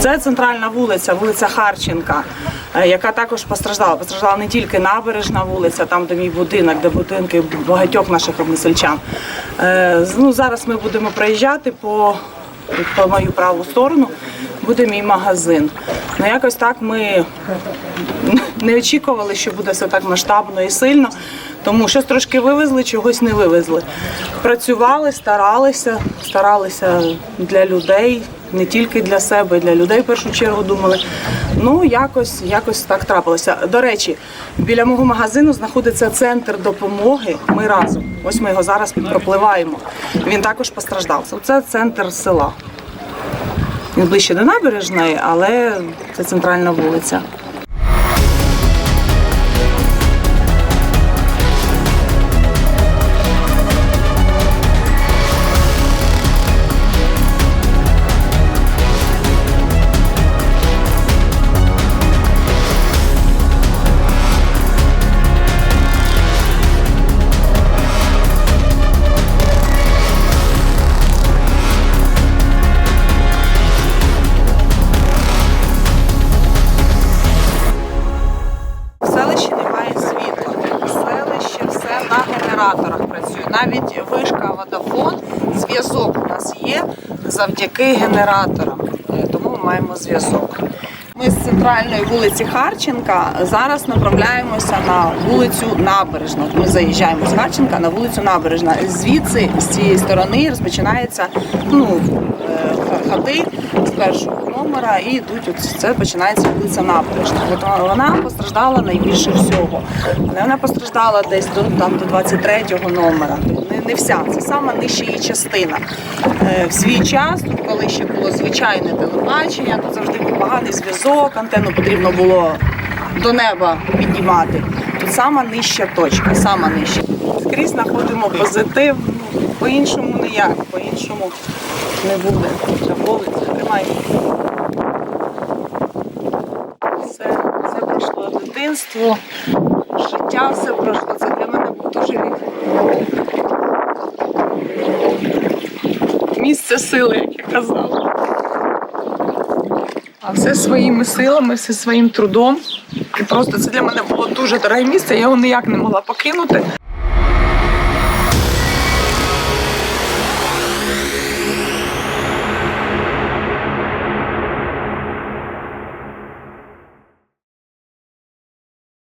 Це центральна вулиця, вулиця Харченка, е, яка також постраждала. Постраждала не тільки набережна вулиця, там де мій будинок, де будинки багатьох наших односельчан. Е, Ну, зараз ми будемо проїжджати по, по мою праву сторону, буде мій магазин. Ну якось так ми не очікували, що буде все так масштабно і сильно. Тому щось трошки вивезли, чогось не вивезли. Працювали, старалися, старалися для людей, не тільки для себе, і для людей в першу чергу думали. Ну, якось, якось так трапилося. До речі, біля мого магазину знаходиться центр допомоги. Ми разом. Ось ми його зараз пропливаємо. Він також постраждав. Це центр села. Він ближче до набережної, але це центральна вулиця. На генераторах працює. Навіть вишка водофон, зв'язок у нас є завдяки генераторам. Е, Тому ми маємо зв'язок. Ми з центральної вулиці Харченка зараз направляємося на вулицю Набережна. Ми заїжджаємо з Харченка на вулицю Набережна. Звідси, з цієї сторони, розпочинається ну, е, ходи з першого номера і йдуть. От це починається вулиця Набережна. От вона постраждала найбільше всього. Вона постраждала десь до там до 23-го номера. Не, вся, це сама нижча її частина. Е, В свій час, коли ще було звичайне телебачення, тут завжди був поганий зв'язок, антенну потрібно було до неба піднімати. Тут сама нижча точка, сама нижча. Скрізь знаходимо позитив. Ну, по-іншому ніяк, по-іншому не буде. Ця вулиця, тримай. Все, все пройшло дитинство, життя все пройшло. Це для мене був дуже рік. Місце сили, як я казала. А все своїми силами, все своїм трудом. І просто це для мене було дуже дороге місце, я його ніяк не могла покинути.